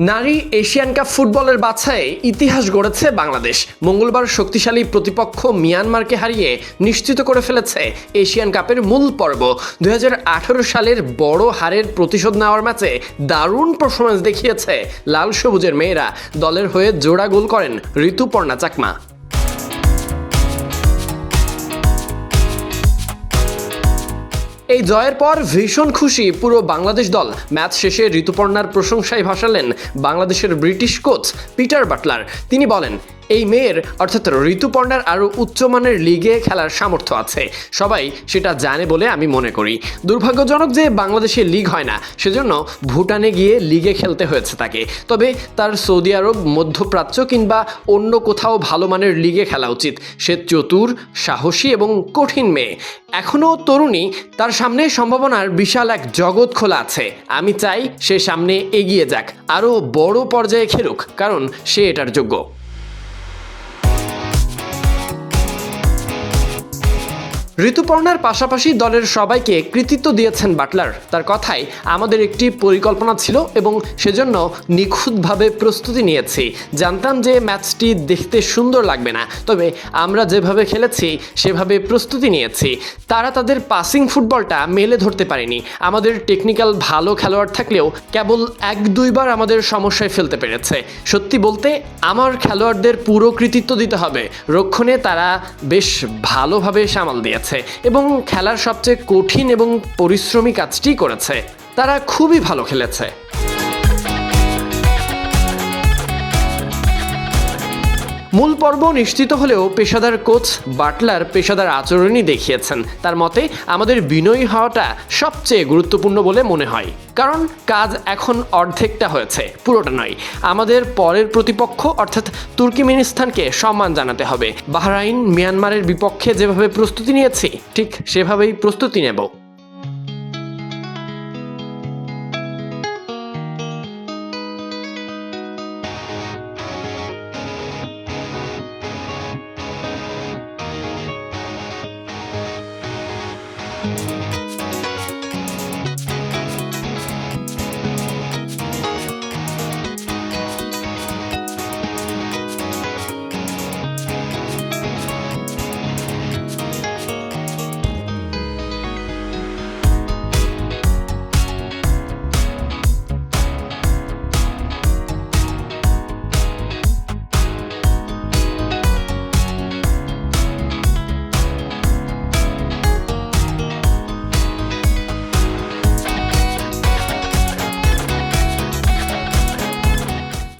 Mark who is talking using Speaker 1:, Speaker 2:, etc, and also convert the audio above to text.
Speaker 1: নারী Asian cup ফুটবলের বাছায় ইতিহাস গড়েছে বাংলাদেশ। মঙ্গলবার শক্তিশালী প্রতিপক্ষ মিয়ানমারকে হারিয়ে নিশ্চিত করে ফেলেছে এশিয়ান কাপের মূল পর্ব। দু হাজার আঠেরো সালের বড় হারের প্রতিশোধ নেওয়ার ম্যাচে দারুণ পারফরমেন্স দেখিয়েছে লাল সবুজের মেয়েরা। দলের হয়ে জোড়া গোল করেন ঋতুপর্ণা চাকমা। এই জয়ের পর ভীষণ খুশি পুরো বাংলাদেশ দল। ম্যাচ শেষে ঋতুপর্ণার প্রশংসায় ভাসালেন বাংলাদেশের ব্রিটিশ কোচ পিটার বাটলার। তিনি বলেন এই মেয়ের, অর্থাৎ ঋতুপর্ণার আরও উচ্চমানের লিগে খেলার সামর্থ্য আছে। সবাই সেটা জানে বলে আমি মনে করি। দুর্ভাগ্যজনক যে বাংলাদেশে লিগ হয় না, সেজন্য ভুটানে গিয়ে লিগে খেলতে হয়েছে তাকে। তবে তার সৌদি আরব, মধ্যপ্রাচ্য কিংবা অন্য কোথাও ভালো মানের লিগে খেলা উচিত। সে চতুর, সাহসী এবং কঠিন মেয়ে। এখনও তরুণী, তার সামনে সম্ভাবনার বিশাল এক জগৎ খোলা আছে। আমি চাই সে সামনে এগিয়ে যাক, আরও বড় পর্যায়ে খেলুক, কারণ সে এটার যোগ্য। ঋতুপর্ণার পাশাপাশি দলের সবাইকে কৃতিত্ব দিয়েছেন বাটলার। তার কথায় আমাদের একটি পরিকল্পনা ছিল এবং সেজন্য নিখুঁতভাবে প্রস্তুতি নিয়েছি। জানতাম যে ম্যাচটি দেখতে সুন্দর লাগবে না, তবে আমরা যেভাবে খেলেছি, সেভাবে প্রস্তুতি নিয়েছি। তারা তাদের পাসিং ফুটবলটা মেলে ধরতে পারেনি। আমাদের টেকনিক্যাল ভালো খেলোয়াড় থাকলেও কেবল এক দুইবার আমাদের সমস্যায় ফেলতে পেরেছে। সত্যি বলতে, আমার খেলোয়াড়দের পুরো কৃতিত্ব দিতে হবে। রক্ষণে তারা বেশ ভালোভাবে সামাল দিয়েছে। এবং খেলার সবচেয়ে কঠিন এবং পরিশ্রমী কাজটি করেছে। তারা খুবই ভালো খেলেছে। মূল পর্ব নিশ্চিত হলেও পেশাদার কোচ, বাটলার পেশাদার আচরণই দেখিয়েছেন। তার মতে, আমাদের বিনয়ী হওয়াটা সবচেয়ে গুরুত্বপূর্ণ বলে মনে হয়। কারণ কাজ এখন অর্ধেকটা হয়েছে, পুরোটা নয়। আমাদের পরের প্রতিপক্ষ, অর্থাৎ তুর্কিমিনিস্তানকে সম্মান জানাতে হবে। বাহরাইন, মিয়ানমারের বিপক্ষে যেভাবে প্রস্তুতি নিয়েছি, ঠিক সেভাবেই প্রস্তুতি নেব।